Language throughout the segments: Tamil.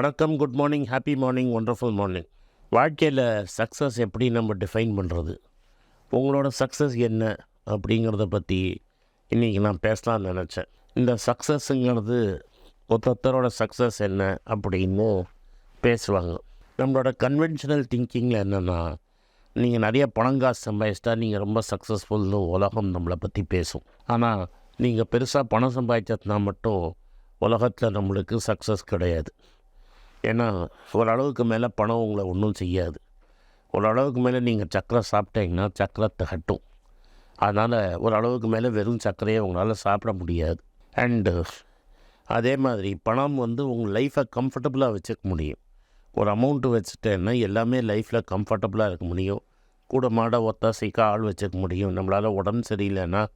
வணக்கம் good morning happy morning wonderful morning வாழ்க்கையில் சக்ஸஸ் எப்படி நம்ம டிஃபைன் பண்ணுறது உங்களோட சக்ஸஸ் என்ன அப்படிங்கிறத பற்றி இன்றைக்கி நான் பேசலாம்னு நினச்சேன். இந்த சக்ஸஸ்ஸுங்கிறது ஒருத்தரோட சக்ஸஸ் என்ன அப்படின்னு பேசுவாங்க. நம்மளோட கன்வென்ஷனல் திங்கிங்கில் என்னென்னா நீங்கள் நிறைய பணம் காசு சம்பாதிச்சிட்டா நீங்கள் ரொம்ப சக்ஸஸ்ஃபுல்னு உலகம் நம்மளை பற்றி பேசும். ஆனால் நீங்கள் பெருசாக பணம் சம்பாதிச்சதுனா மட்டும் உலகத்தில் நம்மளுக்கு சக்ஸஸ் கிடையாது. ஏன்னா ஓரளவுக்கு மேலே பணம் உங்களை ஒன்றும் செய்யாது. ஓரளவுக்கு மேலே நீங்கள் சக்கரை சாப்பிட்டீங்கன்னா சக்கரை தகட்டும். அதனால் ஓரளவுக்கு மேலே வெறும் சர்க்கரையை உங்களால் சாப்பிட முடியாது. அண்டு அதே மாதிரி பணம் வந்து உங்கள் லைஃப்பை கம்ஃபர்டபுளாக வச்சுக்க முடியும். ஒரு அமௌண்ட்டு வச்சுட்டேன்னா எல்லாமே லைஃப்பில் கம்ஃபர்டபுளாக இருக்க முடியும். கூட மாட ஒத்தாசைக்காக ஆள் வச்சுக்க முடியும். நம்மளால் உடம்பு சரியில்லைன்னா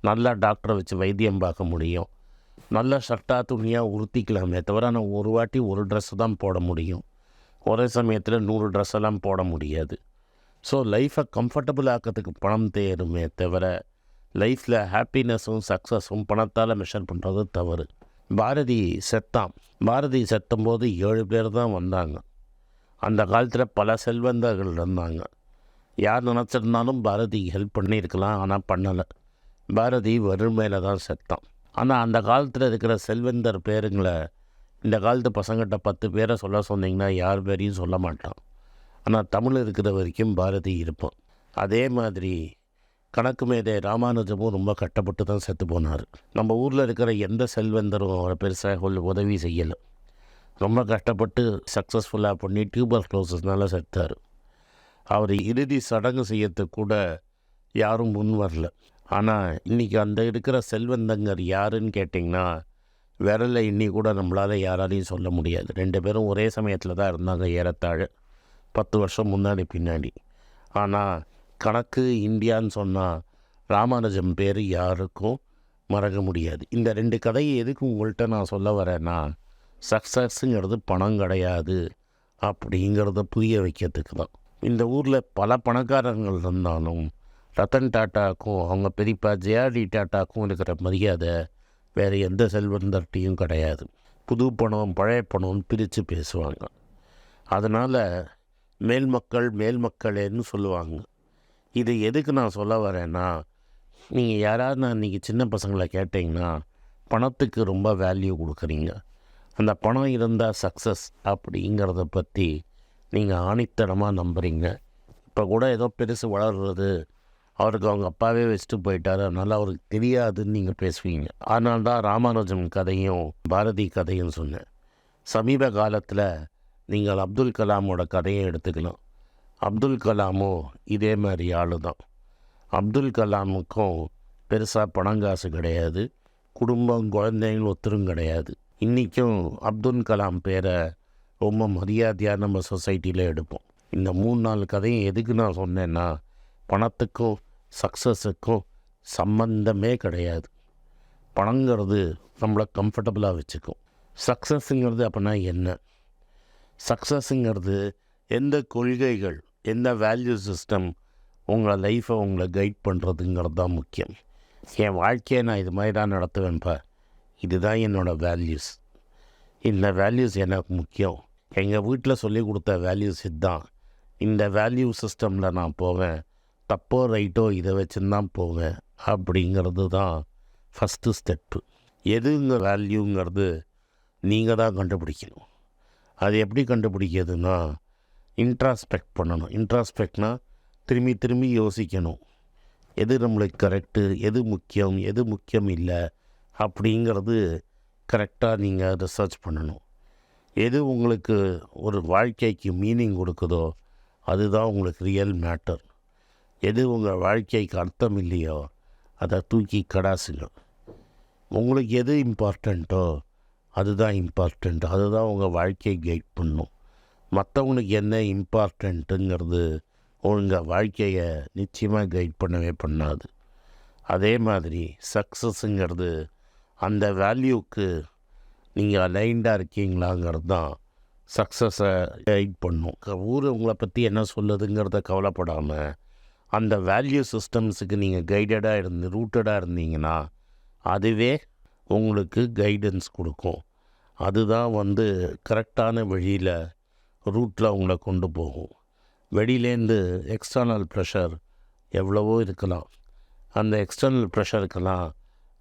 நல்லா டாக்டரை வச்சு வைத்தியம் பார்க்க முடியும். நல்ல ஷர்ட்டாக துணியாக உறுத்திக்கலாமே தவிர நான் ஒரு வாட்டி ஒரு ட்ரெஸ்ஸு தான் போட முடியும். ஒரே சமயத்தில் நூறு ட்ரெஸ் எல்லாம் போட முடியாது. ஸோ லைஃப்பை கம்ஃபர்டபுள் ஆக்கிறதுக்கு பணம் தேருமே தவிர லைஃப்பில் ஹாப்பினஸும் சக்ஸஸும் பணத்தால் மெஷர் பண்ணுறது தவறு. பாரதி செத்தான். பாரதி செத்தும்போது ஏழு பேர் தான் வந்தாங்க. அந்த காலத்தில் பல செல்வந்தர்கள் இருந்தாங்க. யார் நினச்சிருந்தாலும் பாரதி ஹெல்ப் பண்ணியிருக்கலாம் ஆனால் பண்ணலை. பாரதி வறுமையில் தான் செத்தான். ஆனால் அந்த காலத்தில் இருக்கிற செல்வந்தர் பேருங்களை இந்த காலத்து பசங்கிட்ட பத்து பேரை சொல்ல சொன்னீங்கன்னா யார் பேரையும் சொல்ல மாட்டான். ஆனால் தமிழ் இருக்கிற வரைக்கும் பாரதி இருப்பான். அதே மாதிரி கணக்கு மேதே ராமானுஜமும் ரொம்ப கஷ்டப்பட்டு தான் செத்து போனார். நம்ம ஊரில் இருக்கிற எந்த செல்வந்தரும் அவரை பெருசாக உதவி செய்யலை. ரொம்ப கஷ்டப்பட்டு சக்ஸஸ்ஃபுல்லாக பண்ணி டியூபர் க்ளோசஸ்னால செத்தார். அவர் இறுதி சடங்கு செய்யறதுக்கு கூட யாரும் முன் வரல. ஆனால் இன்றைக்கி அந்த இருக்கிற செல்வந்தங்கர் யாருன்னு கேட்டிங்கன்னா விரலை இன்னி கூட நம்மளால் யாராலையும் சொல்ல முடியாது. ரெண்டு பேரும் ஒரே சமயத்தில் தான் இருந்தாங்க ஏறத்தாழ. பத்து வருஷம் முன்னாடி பின்னாடி. ஆனால் கணக்கு இந்தியான்னு சொன்னால் ராமானுஜம் பேர் யாருக்கும் மறக்க முடியாது. இந்த ரெண்டு கதையை எதுக்கு உங்கள்கிட்ட நான் சொல்ல வரேன்னா சக்ஸஸ்ங்கிறது பணம் கிடையாது அப்படிங்கிறத புரிய வைக்கிறதுக்கு தான். இந்த ஊரில் பல பணக்காரங்கள் இருந்தாலும் ரத்தன் டாட்டாக்கும் அவங்க பெரியப்பா ஜேஆர்டி டாட்டாக்கும் இருக்கிற மரியாதை வேறு எந்த செல்வந்தர்கிட்டையும் கிடையாது. புது பணம் பழைய பணம்னு பிரித்து பேசுவாங்க. அதனால் மேல் மக்கள் மேல் மக்களேன்னு சொல்லுவாங்க. இது எதுக்கு நான் சொல்ல வரேன்னா நீங்கள் யாராவது நான் இன்றைக்கி சின்ன பசங்களை கேட்டிங்கன்னா பணத்துக்கு ரொம்ப வேல்யூ கொடுக்குறீங்க. அந்த பணம் இருந்தால் சக்ஸஸ் அப்படிங்கிறத பற்றி நீங்கள் ஆணித்தனமாக நம்புகிறீங்க இப்போ கூட ஏதோ பெருசு வளர்றது அவருக்கு அவங்க அப்பாவே வச்சுட்டு போயிட்டார். அதனால் அவருக்கு தெரியாதுன்னு நீங்கள் பேசுவீங்க. அதனால தான் ராமானுஜம் கதையும் பாரதி கதையும் சொன்னேன். சமீப காலத்தில் நீங்கள் அப்துல் கலாமோட கதையை எடுத்துக்கலாம். அப்துல் கலாமும் இதே மாதிரி ஆள் தான் அப்துல் கலாமுக்கும் பெருசாக பணங்காசு கிடையாது. குடும்பம் குழந்தைகள் ஒத்துரும் கிடையாது. இன்றைக்கும் அப்துல் கலாம் பேரை ரொம்ப மரியாதையாக நம்ம சொசைட்டியில் எடுப்போம். இந்த மூணு நாலு கதையும் எதுக்கு நான் சொன்னேன்னா பணத்துக்கும் சக்ஸஸுக்கும் சம்பந்தமே கிடையாது. பணங்கிறது நம்மளை கம்ஃபர்டபுளாக வச்சுக்கும். சக்ஸஸுங்கிறது அப்படின்னா என்ன? சக்ஸஸுங்கிறது எந்த கொள்கைகள் எந்த வேல்யூ சிஸ்டம் உங்களை லைஃப்பை உங்களை கைட் பண்ணுறதுங்கிறது தான் முக்கியம். என் வாழ்க்கையை நான் இது மாதிரி தான் நடத்துவேன்ப்பா இதுதான் என்னோடய வேல்யூஸ் இந்த வேல்யூஸ் எனக்கு முக்கியம். எங்கள் வீட்டில் சொல்லி கொடுத்த வேல்யூஸ் இதுதான். இந்த வேல்யூ சிஸ்டமில் நான் போவேன். தப்போ ரைட்டோ இதை வச்சுருந்தான் தான் போவேன் அப்படிங்கிறது தான் ஃபஸ்ட்டு ஸ்டெப்பு எதுங்க வேல்யூங்கிறது நீங்கள் தான் கண்டுபிடிக்கணும். அது எப்படி கண்டுபிடிக்கிறதுனா இன்ட்ராஸ்பெக்ட் பண்ணணும். இன்ட்ராஸ்பெக்ட்னா திரும்பி திரும்பி யோசிக்கணும். எது நம்மளுக்கு கரெக்டு எது முக்கியம் எது முக்கியம் இல்லை அப்படிங்கிறது கரெக்டாக நீங்கள் ரிசர்ச் பண்ணணும். எது உங்களுக்கு ஒரு வாழ்க்கைக்கு மீனிங் கொடுக்குதோ அதுதான் உங்களுக்கு ரியல் மேட்டர் எது உங்கள் வாழ்க்கைக்கு அர்த்தம் இல்லையோ அதை தூக்கி கடாசுங்க உங்களுக்கு எது இம்பார்ட்டண்ட்டோ அதுதான் இம்பார்ட்டண்ட் அதுதான் உங்கள் வாழ்க்கையை கைட் பண்ணும். மற்றவங்களுக்கு என்ன இம்பார்ட்டண்ட்டுங்கிறது உங்கள் வாழ்க்கையை நிச்சயமாக கைட் பண்ணவே பண்ணாது. அதே மாதிரி சக்ஸஸுங்கிறது அந்த வேல்யூக்கு நீங்கள் அலைண்டாக இருக்கீங்களாங்கிறது தான் சக்ஸஸை கைட் பண்ணும். ஊர் உங்களை பற்றி என்ன சொல்லுதுங்கிறத கவலைப்படாமல் அந்த வேல்யூ சிஸ்டம்ஸுக்கு நீங்கள் கைடடாக இருந்து ரூட்டடாக இருந்தீங்கன்னா அதுவே உங்களுக்கு கைடன்ஸ் கொடுக்கும். அதுதான் வந்து கரெக்டான வழியில் ரூட்டில் உங்களை கொண்டு போகும். வெளியிலேருந்து எக்ஸ்டர்னல் ப்ரெஷர் எவ்வளவோ இருக்கலாம். அந்த எக்ஸ்டர்னல் ப்ரெஷருக்கெல்லாம்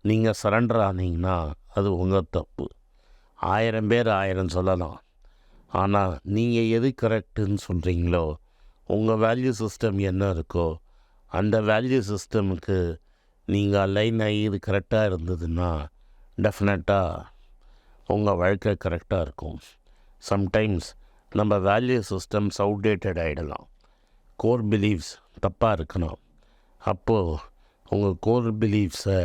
நீங்கள் சரண்டர் ஆனீங்கன்னா அது உங்கள் தப்பு. ஆயிரம் பேர் ஆயிரம் சொல்லலாம். ஆனால் நீங்கள் எது கரெக்டுன்னு சொல்கிறீங்களோ உங்கள் வேல்யூ சிஸ்டம் என்ன இருக்கோ அந்த வேல்யூ சிஸ்டமுக்கு நீங்கள் அலைன் ஆகி இது கரெக்டாக இருந்ததுன்னா டெஃபினட்டாக உங்கள் வாழ்க்கை கரெக்டாக இருக்கும். சம்டைம்ஸ் நம்ம வேல்யூ சிஸ்டம்ஸ் அவுடேட்டட் ஆகிடலாம் கோர் பிலீஃப்ஸ் தப்பாக இருக்கணும். அப்போது உங்கள் கோர் பிலீஃப்ஸை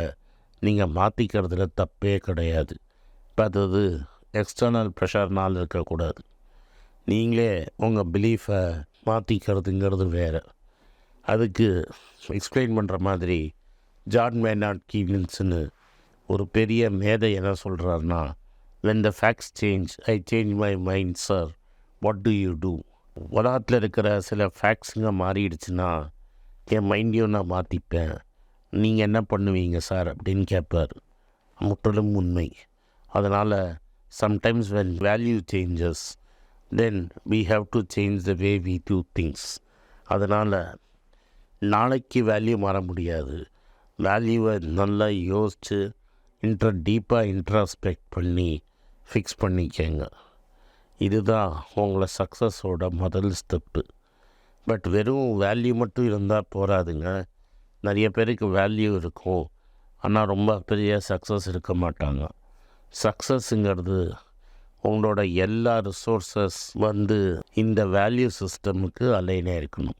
நீங்கள் மாற்றிக்கிறதுல தப்பே கிடையாது. இப்போ அது எக்ஸ்டர்னல் ப்ரெஷர்னால் இருக்கக்கூடாது. நீங்களே உங்கள் பிலீஃபை மாற்றிக்கிறதுங்கிறது வேறு. அதுக்கு எக்ஸ்பிளைன் பண்ணுற மாதிரி ஜான் மேனாட் கீவின்ஸ்னு ஒரு பெரிய மேதை என்ன சொல்கிறாருன்னா when the facts change I change my mind sir what do you do உலகத்தில் இருக்கிற சில ஃபேக்ட்ஸுங்க மாறிடுச்சுன்னா என் மைண்டையும் நான் மாற்றிப்பேன் நீங்கள் என்ன பண்ணுவீங்க சார் அப்படின்னு கேட்பார் முற்றிலும் உண்மை. அதனால் sometimes when value changes then we have to change the way we do things அதனால் நாளைக்கு வேல்யூ மாற முடியாது. வேல்யூவை நல்லா யோசித்து இன்ட்ர டீப்பாக இன்ட்ராஸ்பெக்ட் பண்ணி ஃபிக்ஸ் பண்ணிக்கங்க. இதுதான் உங்களை சக்ஸஸோட முதல் ஸ்டெப்பு பட் வெறும் வேல்யூ மட்டும் இருந்தால் போகாதுங்க நிறைய பேருக்கு வேல்யூ இருக்கும். ஆனால் ரொம்ப பெரிய சக்ஸஸ் இருக்க மாட்டாங்க. சக்ஸஸுங்கிறது உங்களோட எல்லா ரிசோர்ஸஸ் வந்து இந்த வேல்யூ சிஸ்டமுக்கு அலைனாக இருக்கணும்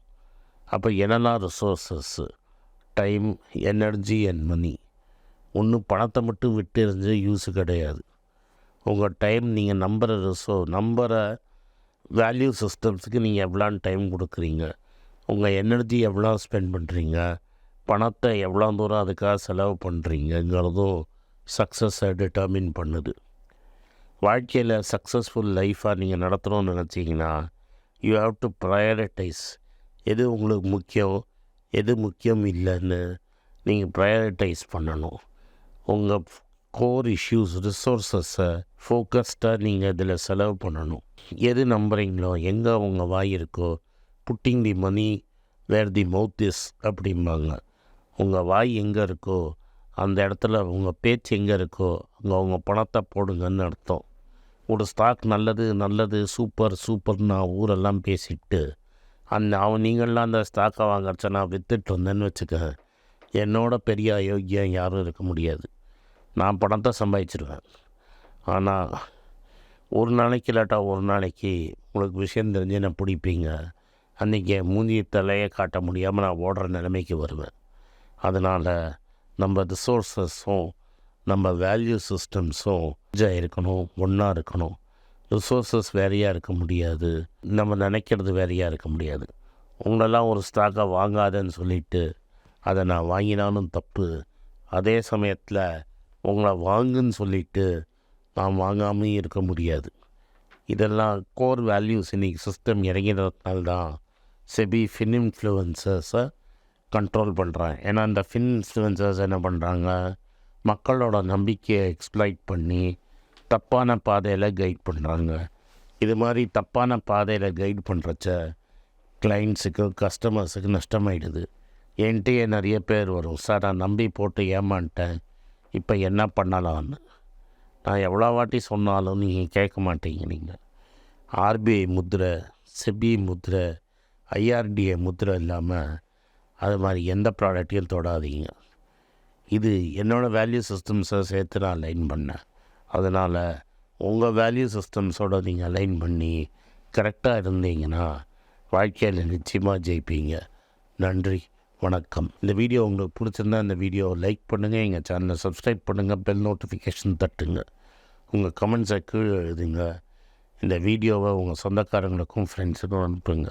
அப்போ என்னெல்லாம் resources time energy and money ஒன்றும் பணத்தை மட்டும் விட்டு எறிஞ்ச யூஸு கிடையாது. உங்கள் டைம் நீங்கள் நம்புகிற ரிசோ நம்புகிற வேல்யூ சிஸ்டம்ஸுக்கு நீங்கள் எவ்வளோ டைம் கொடுக்குறீங்க. உங்கள் எனர்ஜி எவ்வளோ ஸ்பெண்ட் பண்ணுறீங்க பணத்தை எவ்வளோ தூரம் அதுக்காக செலவு பண்ணுறீங்கங்கிறதும் சக்ஸஸை டிட்டர்மின் பண்ணுது. வாழ்க்கையில் சக்ஸஸ்ஃபுல் லைஃப்பாக நீங்கள் நடத்தணும்னு நினச்சிங்கன்னா யூ ஹாவ் டு ப்ரையாரிட்டைஸ் எது உங்களுக்கு முக்கியம் எது முக்கியம் இல்லைன்னு நீங்கள் ப்ரையாரிட்டைஸ் பண்ணணும். உங்கள் கோர் இஷ்யூஸ் ரிசோர்ஸஸை ஃபோக்கஸ்டாக நீங்கள் இதில் செலவு பண்ணணும். எது நம்புகிறீங்களோ எங்கே உங்கள் வாய் இருக்கோ pudding the money where the mouth is அப்படிம்பாங்க. உங்கள் வாய் எங்கே இருக்கோ அந்த இடத்துல உங்கள் பேச்சு எங்கே இருக்கோ அங்கே உங்கள் பணத்தை போடுங்கன்னு அர்த்தம். ஒரு ஸ்டாக் நல்லது நல்லது சூப்பர் சூப்பர்னு நான் ஊரெல்லாம் பேசிட்டு அந்த அவன் நீங்களாம் அந்த ஸ்டாக்கை வாங்கறச்ச நான் விற்றுட்டு இருந்தேன்னு வச்சுக்க என்னோட பெரிய அயோக்கியம் யாரும் இருக்க முடியாது. நான் பணத்தை சம்பாதிச்சிருவேன். ஆனால் ஒரு நாளைக்கு இல்லாட்டா ஒரு நாளைக்கு உங்களுக்கு விஷயம் தெரிஞ்சு என்னை பிடிப்பீங்க. அன்றைக்கி மூந்திய தலையை காட்ட முடியாமல் நான் ஓடுற நிலைமைக்கு வருவேன். அதனால் நம்ம ரிசோர்ஸஸும் நம்ம வேல்யூ சிஸ்டம்ஸும் இதாக இருக்கணும் ஒன்றா இருக்கணும். ரிசோர்ஸஸ் வேறையாக இருக்க முடியாது. நம்ம நினைக்கிறது வேறையாக இருக்க முடியாது. உங்களெல்லாம் ஒரு ஸ்டாக்கை வாங்காதன்னு சொல்லிட்டு அதை நான் வாங்கினாலும் தப்பு. அதே சமயத்தில் உங்களை வாங்குன்னு சொல்லிட்டு நான் வாங்காமையும் இருக்க முடியாது. இதெல்லாம் கோர் வேல்யூஸ் இன்றைக்கி சிஸ்டம் இறங்கினதுனால தான் செபி ஃபின் இன்ஃப்ளூயன்சர்ஸை கண்ட்ரோல் பண்ணுறேன் ஏன்னா அந்த ஃபின் இன்ஃப்ளூயன்சர்ஸ் என்ன பண்ணுறாங்க மக்களோட நம்பிக்கையை எக்ஸ்ப்ளைட் பண்ணி தப்பான பாதையில் கைட் பண்ணுறாங்க இது மாதிரி தப்பான பாதையில் கைட் பண்ணுறச்ச கிளைண்ட்ஸுக்கு கஸ்டமர்ஸுக்கு நஷ்டமாயிடுது. என்கிட்டயே நிறைய பேர் வரும். சார் நான் நம்பி போட்டு ஏமான்ட்டேன் இப்போ என்ன பண்ணலாம்னு? நான் எவ்வளோ வாட்டி சொன்னாலும் நீங்கள் கேட்க மாட்டீங்க நீங்கள் ஆர்பிஐ முத்திரை செபி முத்திரை ஐஆர்டிஏ முத்திரை இல்லாமல் அது மாதிரி எந்த ப்ராடக்ட்டையும் தொடாதீங்க. இது என்னோடய வேல்யூ சிஸ்டம்ஸை சேர்த்து நான் லைன் பண்ணேன். அதனால் உங்கள் வேல்யூ சிஸ்டம்ஸோட நீங்கள் அலைன் பண்ணி கரெக்டாக இருந்தீங்கன்னா வாழ்க்கையில் நிச்சயமாக ஜெயிப்பீங்க. நன்றி வணக்கம். இந்த வீடியோ உங்களுக்கு பிடிச்சிருந்தா இந்த வீடியோவை லைக் பண்ணுங்கள் எங்கள் சேனலை சப்ஸ்கிரைப் பண்ணுங்கள் பெல் நோட்டிஃபிகேஷன் தட்டுங்க. உங்கள் கமெண்ட்ஸை கீழே எழுதுங்க. இந்த வீடியோவை உங்கள் சொந்தக்காரங்களுக்கும் ஃப்ரெண்ட்ஸுக்கும் அனுப்புங்க.